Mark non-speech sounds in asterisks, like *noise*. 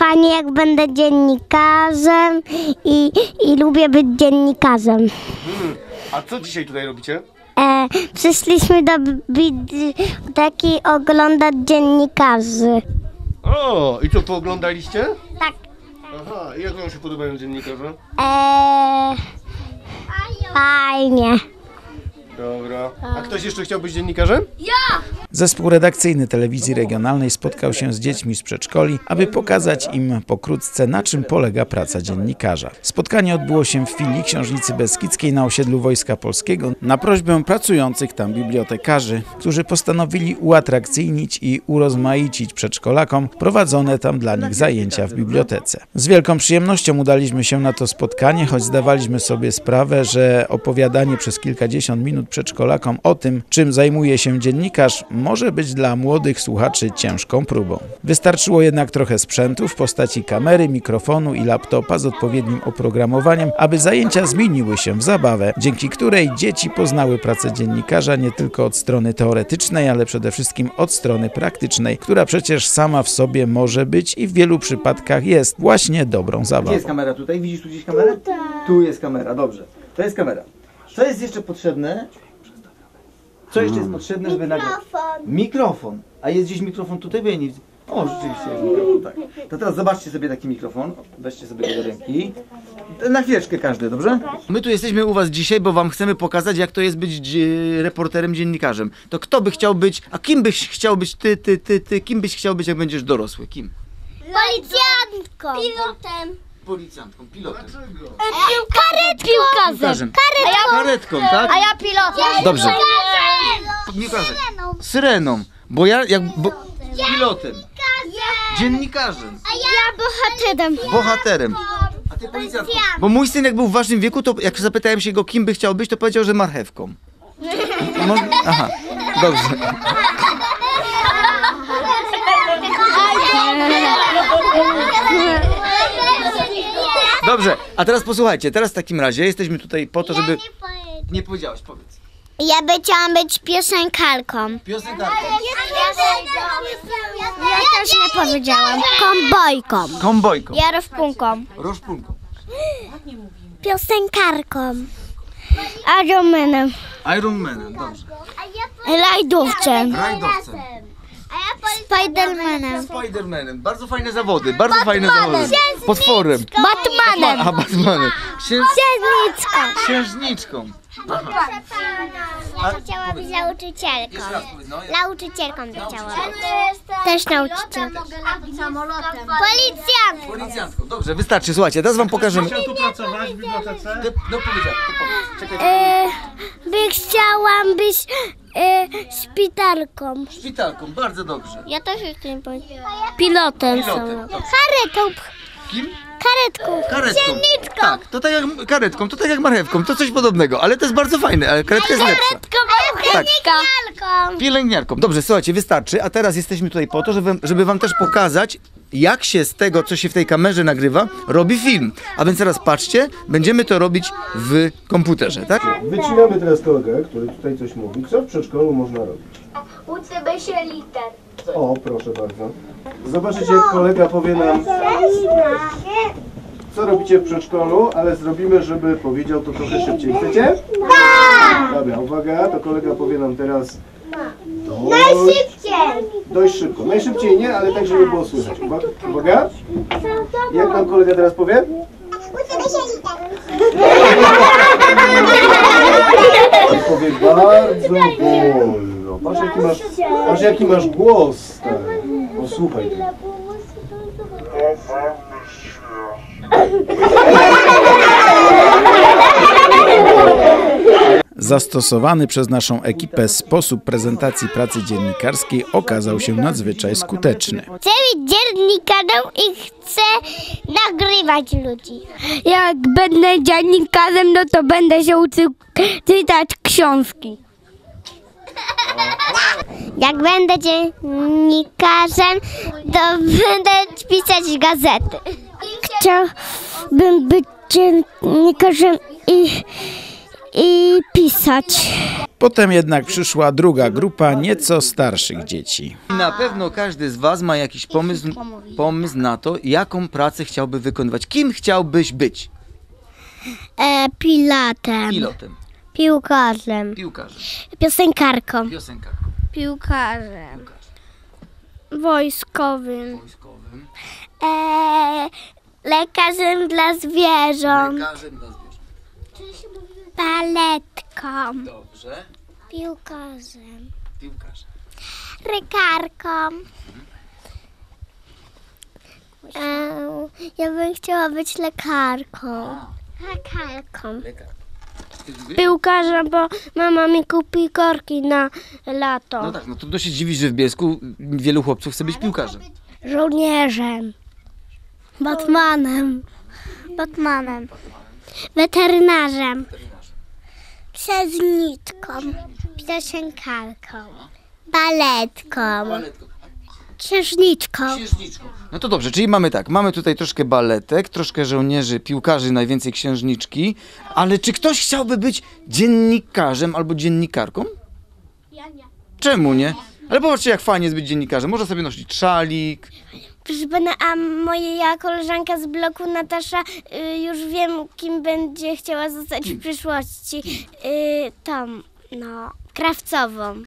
fajnie jak będę dziennikarzem i, i lubię być dziennikarzem. Hmm. A co dzisiaj tutaj robicie? E, przyszliśmy do biblioteki oglądać dziennikarzy. O, i co, pooglądaliście? Tak. Aha, i jak wam się podobają dziennikarze? E, fajnie. Dobra. A ktoś jeszcze chciał być dziennikarzem? Zespół redakcyjny telewizji regionalnej spotkał się z dziećmi z przedszkoli, aby pokazać im pokrótce, na czym polega praca dziennikarza. Spotkanie odbyło się w filii Książnicy Beskidzkiej na osiedlu Wojska Polskiego na prośbę pracujących tam bibliotekarzy, którzy postanowili uatrakcyjnić i urozmaicić przedszkolakom prowadzone tam dla nich zajęcia w bibliotece. Z wielką przyjemnością udaliśmy się na to spotkanie, choć zdawaliśmy sobie sprawę, że opowiadanie przez kilkadziesiąt minut przedszkolakom o tym, czym zajmuje się dziennikarz, może być dla młodych słuchaczy ciężką próbą. Wystarczyło jednak trochę sprzętu w postaci kamery, mikrofonu i laptopa z odpowiednim oprogramowaniem, aby zajęcia zmieniły się w zabawę, dzięki której dzieci poznały pracę dziennikarza nie tylko od strony teoretycznej, ale przede wszystkim od strony praktycznej, która przecież sama w sobie może być i w wielu przypadkach jest właśnie dobrą Gdzie zabawą. jest kamera? Tutaj? Widzisz tu gdzieś kamerę? Tu jest kamera, dobrze. To jest kamera. Co jest jeszcze potrzebne? Co jeszcze jest potrzebne, żeby nagrać? Mikrofon. A jest gdzieś mikrofon tutaj? Bo ja nie widzę. O, rzeczywiście jest mikrofon, tak. To teraz zobaczcie sobie taki mikrofon. Weźcie sobie go do ręki. Na chwileczkę każdy, dobrze? My tu jesteśmy u was dzisiaj, bo wam chcemy pokazać, jak to jest być reporterem, dziennikarzem. To kto by chciał być, a kim byś chciał być ty, ty, ty, ty, kim byś chciał być, jak będziesz dorosły? Kim? Policjantką. Pilotem. Policjantką, pilotem. Karetką. Piłkarzem. Karetką, tak? A ja pilotem. Dobrze. Piłkarzem. Syreną. Bo ja, jak, bo, pilotem. Dziennikarzem. A ja bohaterem. Bohaterem. A ty policjantką. Bo mój syn jak był w waszym wieku, to jak zapytałem się go, kim by chciał być, to powiedział, że marchewką. Mo- Aha, dobrze. Dobrze, a teraz posłuchajcie, teraz w takim razie jesteśmy tutaj po to, żeby... Nie powiedziałeś, powiedz. Ja by chciałam być piosenkarką. Piosenkarką. Ja też nie powiedziałam. Kombojką. Kombojką. Ja rozpunką. Roszpunką. Piosenkarką. Ironmanem. Ironmanem, dobrze. Rajdowcem. Rajdowcem. Spidermanem. Spidermanem. Bardzo fajne zawody, bardzo fajne zawody. Potworem. Batmanem. A Batmanem. Księ... Księżniczką. Księżniczką. Ja chciałam być nauczycielką. Jeszcze raz powiedz, no. Nauczycielką by chciała być. Też nauczycielką. Policjant. Policjantką. Dobrze, wystarczy. Słuchajcie, teraz wam pokażemy. Chciał tu pracować w bibliotece? Ty- No powiedziałem, to powiedz. Czekaj. E, by chciałam być e, szpitalką. Szpitalką, bardzo dobrze. Ja też jestem pilotem. Pilotem, dobrze. Karetą. Kim? Karetką. Karetką. Księżniczką. Tak, to tak jak karetką, to tak jak marchewką, to coś podobnego, ale to jest bardzo fajne, ale karetka jest lepsza. Tak. Pielęgniarką. Pielęgniarką. Dobrze, słuchajcie, wystarczy, a teraz jesteśmy tutaj po to, żeby, żeby wam też pokazać, jak się z tego, co się w tej kamerze nagrywa, robi film. A więc teraz patrzcie, będziemy to robić w komputerze, tak? Wycinamy teraz kolegę, który tutaj coś mówi. Co w przedszkolu można robić? Uczymy się liter. O, proszę bardzo. Zobaczycie, jak kolega powie nam, co robicie w przedszkolu, ale zrobimy, żeby powiedział to trochę szybciej. Chcecie? Tak! Dobra, uwaga, to kolega powie nam teraz dość, Najszybciej. dość szybko. Najszybciej nie, ale tak, żeby było słychać. Uwa- Uwaga, jak nam kolega teraz powie? Powie bardzo wolno. Patrz jaki masz, patrz, jaki masz głos, stary. Posłuchaj tego. *laughs* Zastosowany przez naszą ekipę sposób prezentacji pracy dziennikarskiej okazał się nadzwyczaj skuteczny. Chcę być dziennikarzem i chcę nagrywać ludzi. Jak będę dziennikarzem, no to będę się uczył czytać książki. Jak będę dziennikarzem, to będę pisać gazety. Chciałbym być dziennikarzem i, i pisać. Potem jednak przyszła druga grupa nieco starszych dzieci. Na pewno każdy z Was ma jakiś pomysł, pomysł na to, jaką pracę chciałby wykonywać. Kim chciałbyś być? E, pilatem. Pilotem, Piłkarzem. piłkarzem, Piosenkarką. piosenkarką, Piłkarzem. Wojskowym. wojskowym, E, lekarzem dla zwierząt. lekarzem dla zwierząt. Paletką. Dobrze, Piłkarzem. piłkarzem. Rykarką. E, ja bym chciała być lekarką. Lekarką. Lekarz. Ty lubisz? Piłkarzem, bo mama mi kupi korki na lato. No tak, no trudno się dziwić, że w Bielsku wielu chłopców chce być piłkarzem. Żołnierzem. Batmanem. Batmanem. Weterynarzem. Księżniczką. Piosenkarką. Baletką. Księżniczką. Księżniczką. No to dobrze, czyli mamy tak, mamy tutaj troszkę baletek, troszkę żołnierzy, piłkarzy, najwięcej księżniczki, ale czy ktoś chciałby być dziennikarzem albo dziennikarką? Ja nie. Czemu nie? Ale popatrzcie, jak fajnie jest być dziennikarzem. Można sobie nosić szalik. Proszę pana, a moja koleżanka z bloku Natasza y, już wiem, kim będzie chciała zostać w przyszłości. Y, tą, no, krawcową.